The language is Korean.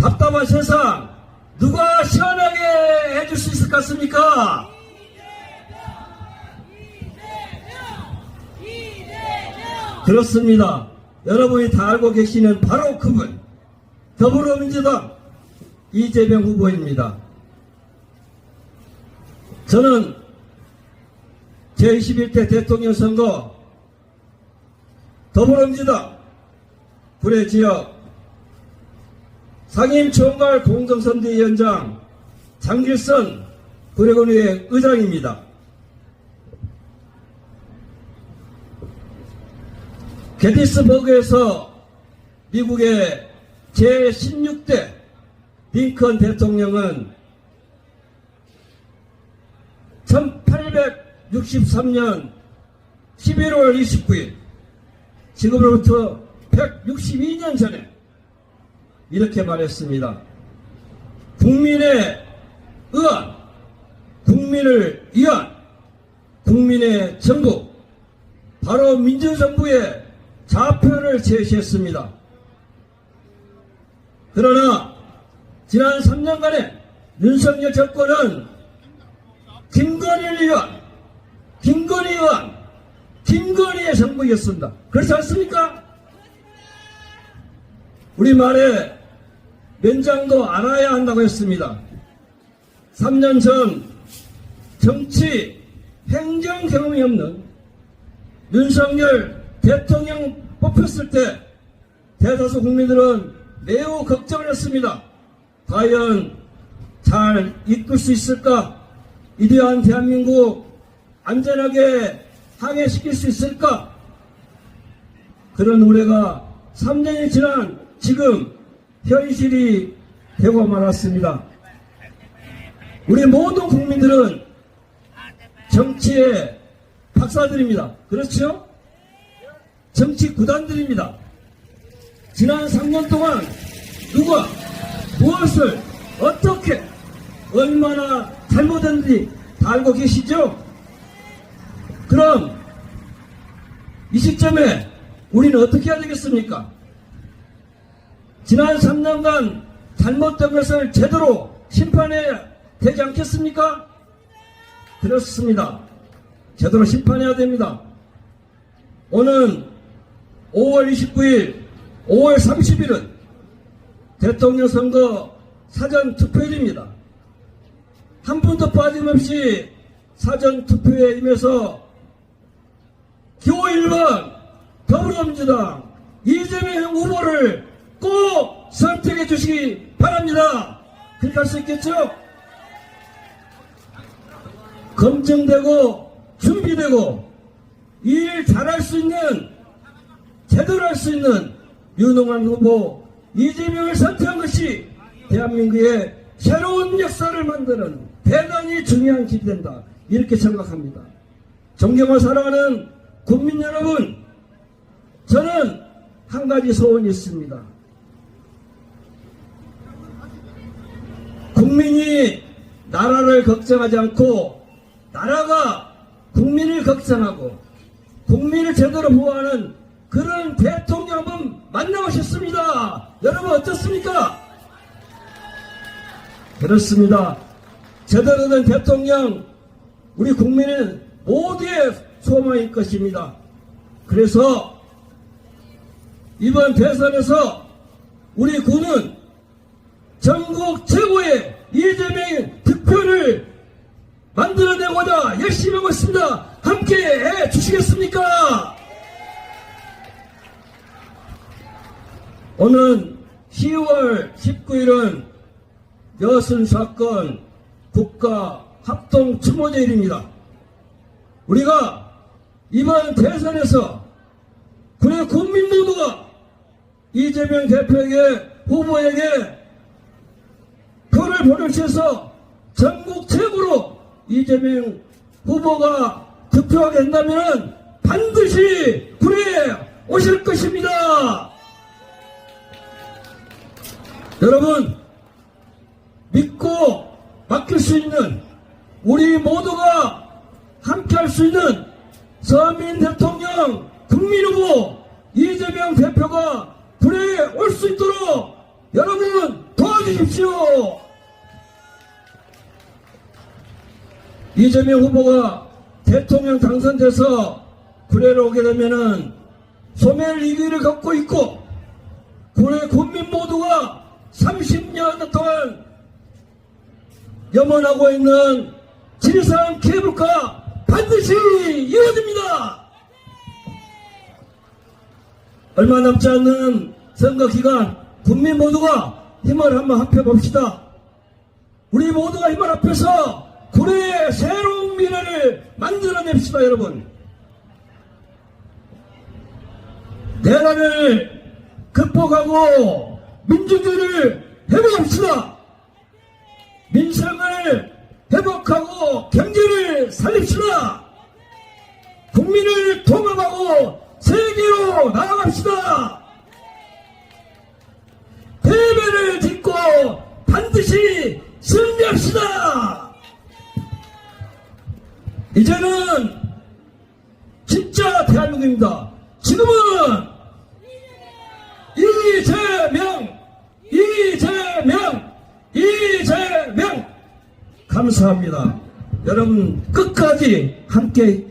답답한 세상 누가 시원하게 해줄 수 있을 것 같습니까? 그렇습니다. 여러분이 다 알고 계시는 바로 그분 더불어민주당 이재명 후보입니다. 저는 제21대 대통령 선거 더불어민주당 구례 지역 상임총괄 공동선대위원장 장길선 구례군의 의장입니다. 게티스버그에서 미국의 제16대 링컨 대통령은 1863년 11월 29일 지금으로부터 162년 전에 이렇게 말했습니다. 국민의 의안, 국민을 위한 국민의 정부, 바로 민주정부의 좌표를 제시했습니다. 그러나 지난 3년간의 윤석열 정권은 김건희를 위한 김건희에 의한 김건희의 정부였습니다. 그렇지 않습니까? 우리 말에 면장도 알아야 한다고 했습니다. 3년 전 정치 행정 경험이 없는 윤석열 대통령 뽑혔을 때 대다수 국민들은 매우 걱정을 했습니다. 과연 잘 이끌 수 있을까? 이대한 대한민국 안전하게 항해시킬 수 있을까? 그런 우려가 3년이 지난 지금 현실이 되고 말았습니다. 우리 모든 국민들은 정치의 박사들입니다. 그렇죠? 정치 구단들입니다. 지난 3년 동안 누가 무엇을 어떻게 얼마나 잘못했는지 다 알고 계시죠? 그럼 이 시점에 우리는 어떻게 해야 되겠습니까? 지난 3년간 잘못된 것을 제대로 심판해야 되지 않겠습니까? 그렇습니다. 제대로 심판해야 됩니다. 오는 5월 29일, 5월 30일은 대통령 선거 사전 투표일입니다. 한 분도 빠짐없이 사전 투표에 임해서 기호 1번 더불어민주당 이재명 후보를 꼭 선택해 주시기 바랍니다. 그렇게 할 수 있겠죠? 검증되고 준비되고 일 잘할 수 있는 제대로 할 수 있는 유능한 후보 이재명을 선택한 것이 대한민국의 새로운 역사를 만드는 대단히 중요한 길이 된다. 이렇게 생각합니다. 존경과 사랑하는 국민 여러분, 저는 한 가지 소원이 있습니다. 국민이 나라를 걱정하지 않고 나라가 국민을 걱정하고 국민을 제대로 보호하는 그런 대통령 한번 만나고 싶습니다. 여러분 어떻습니까? 그렇습니다. 제대로 된 대통령 우리 국민은 모두의 소망일 것입니다. 그래서 이번 대선에서 우리 군은 전국 최고의 이재명 득표를 만들어내고자 열심히 하고 있습니다. 함께 해 주시겠습니까? 오늘 10월 19일은 여순 사건 국가 합동 추모제일입니다. 우리가 이번 대선에서 우리 국민 모두가 이재명 대표에게 후보에게 표를 보내주셔서 전국 최고로 이재명 후보가 득표하게 된다면 반드시 불에 오실 것입니다. 여러분 믿고 맡길 수 있는 우리 모두가 함께 할 수 있는 서민 대통령 국민 후보 이재명 대표가 불에 올 수 있도록 여러분 도와 해주십시오. 이재명 후보가 대통령 당선돼서 구례로 오게 되면은 소멸 위기를 겪고 있고 구례 국민 모두가 30년 동안 염원하고 있는 지리산 케이블카 반드시 이루어집니다. 얼마 남지 않는 선거 기간 국민 모두가 힘을 한번 합해봅시다. 우리 모두가 힘을 합해서 구례의 새로운 미래를 만들어냅시다 여러분. 내란을 극복하고 민주주의를 회복합시다. 민생을 회복하고 경제를 살립시다. 국민을 통합하고 세계로 나아갑시다. 패배를 딛고 반드시 승리합시다. 이제는 진짜 대한민국입니다. 지금은 이재명, 이재명, 이재명 감사합니다. 여러분 끝까지 함께